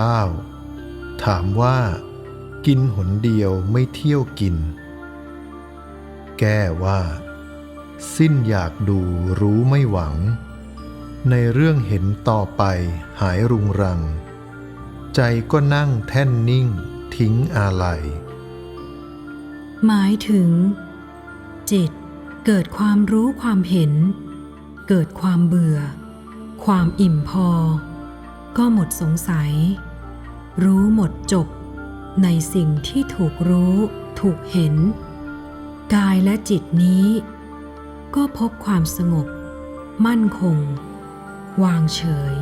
9 ถามว่า กินหนเดียวไม่เที่ยวกิน แก้ว่า สิ้นอยากดูรู้ไม่หวัง ในเรื่องเห็นต่อไปหายรุงรัง ใจก็นั่งแท่นนิ่งทิ้งอาลัย หมายถึง จิตเกิดความรู้ความเห็น เกิดความเบื่อ ความอิ่มพอ ก็หมดสงสัย รู้หมดจบ ในสิ่งที่ถูกรู้ ถูกเห็น กายและจิตนี้ ก็พบความสงบ มั่นคง วางเฉย